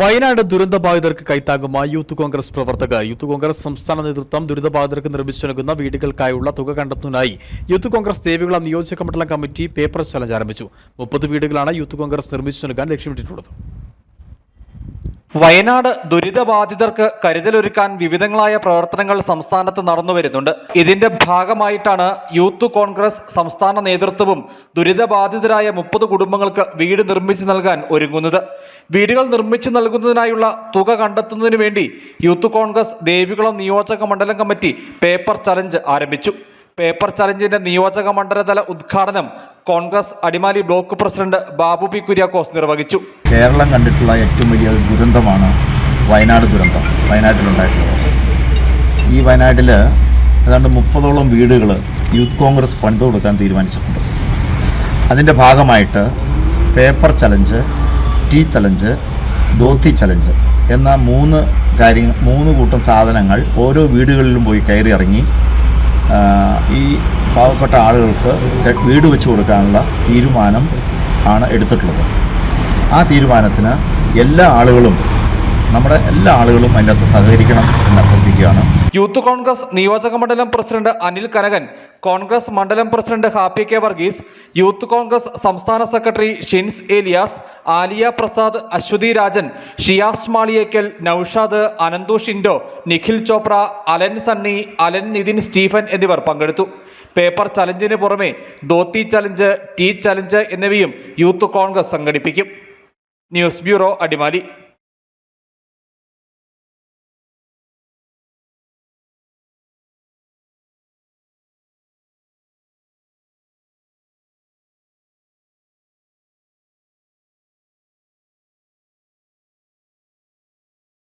വയനാട് ദുരന്തബാധിതർക്ക് കൈത്താങ്ങുമായി youth Congress പ്രവർത്തകർ. യൂത്ത് കോൺഗ്രസ് സംസ്ഥാന നേതൃത്വം ദുരിതബാധിതർക്ക് നിർമ്മിച്ചു നൽകുന്ന വീടുകൾക്കായുള്ള തുക കണ്ടെത്തുന്നതിനായി യൂത്ത് കോൺഗ്രസ് ദേവികുളം നിയോജക മണ്ഡലം കമ്മിറ്റി പേപ്പർ ചലഞ്ച് ആരംഭിച്ചു. മുപ്പത് വീടുകളാണ് യൂത്ത് കോൺഗ്രസ് നിർമ്മിച്ചു നൽകാൻ ലക്ഷ്യമിട്ടിട്ടുള്ളത്. വയനാട് ദുരിതബാധിതർക്ക് കരുതലൊരുക്കാൻ വിവിധങ്ങളായ പ്രവർത്തനങ്ങൾ സംസ്ഥാനത്ത് നടന്നുവരുന്നുണ്ട് ഇതിന്റെ ഭാഗമായിട്ടാണ് യൂത്ത് കോൺഗ്രസ് സംസ്ഥാന നേതൃത്വവും ദുരിതബാധിതരായ മുപ്പത് കുടുംബങ്ങൾക്ക് വീട് നിർമ്മിച്ചു നൽകാൻ ഒരുങ്ങുന്നത്. വീടുകൾ നിർമ്മിച്ചു നൽകുന്നതിനായുള്ള തുക കണ്ടെത്തുന്നതിനു വേണ്ടി യൂത്ത് കോൺഗ്രസ് ദേവികുളം നിയോജക മണ്ഡലം കമ്മിറ്റി പേപ്പർ ചലഞ്ച് ആരംഭിച്ചു. പേപ്പർ ചലഞ്ചിന്റെ നിയോജക മണ്ഡലതല ഉദ്ഘാടനം Congress Adimali block president Babu P Kuriakose നിർവഹിച്ചു. കേരളം കണ്ടിട്ടുള്ള ഏറ്റവും വലിയ ദുരന്തമാണ് വയനാട് ദുരന്തം വയനാട്ടിലുണ്ടായിട്ടുള്ളത്. ഈ വയനാട്ടിൽ ഏതാണ്ട് മുപ്പതോളം വീടുകൾ യൂത്ത് കോൺഗ്രസ് പണിത് കൊടുക്കാൻ തീരുമാനിച്ചിട്ടുണ്ട്. അതിന്റെ ഭാഗമായിട്ട് paper challenge tea challenge dhoti challenge എന്ന മൂന്ന് കാര്യങ്ങൾ മൂന്ന് കൂട്ടം സാധനങ്ങൾ ഓരോ വീടുകളിലും പോയി കയറി ഇറങ്ങി ഈ പാവപ്പെട്ട ആളുകൾക്ക് വീട് വെച്ചു കൊടുക്കാനുള്ള തീരുമാനം ആണ് എടുത്തിട്ടുള്ളത്. ആ തീരുമാനത്തിന് എല്ലാ ആളുകളും നമ്മുടെ എല്ലാ ആളുകളും അതിനകത്ത് സഹകരിക്കണം എന്ന് അഭ്യർത്ഥിക്കുകയാണ്. യൂത്ത് കോൺഗ്രസ് നിയോജക മണ്ഡലം പ്രസിഡന്റ് അനിൽ കനകൻ കോൺഗ്രസ് മണ്ഡലം president Happy K Varghese youth Congress സംസ്ഥാന secretary Shins Elias Aliya Prasad Aswathy Rajan Shiyas Maliyekkal Naushad Ananthu Shindo Nikhil Chopra Alan Sunny Alan Nithin Stephen എന്നിവർ പങ്കെടുത്തു. പേപ്പർ ചലഞ്ചിന് പുറമെ ധോത്തി ചലഞ്ച് ടീ ചലഞ്ച് എന്നിവയും youth Congress സംഘടിപ്പിക്കും. News bureau Adimali.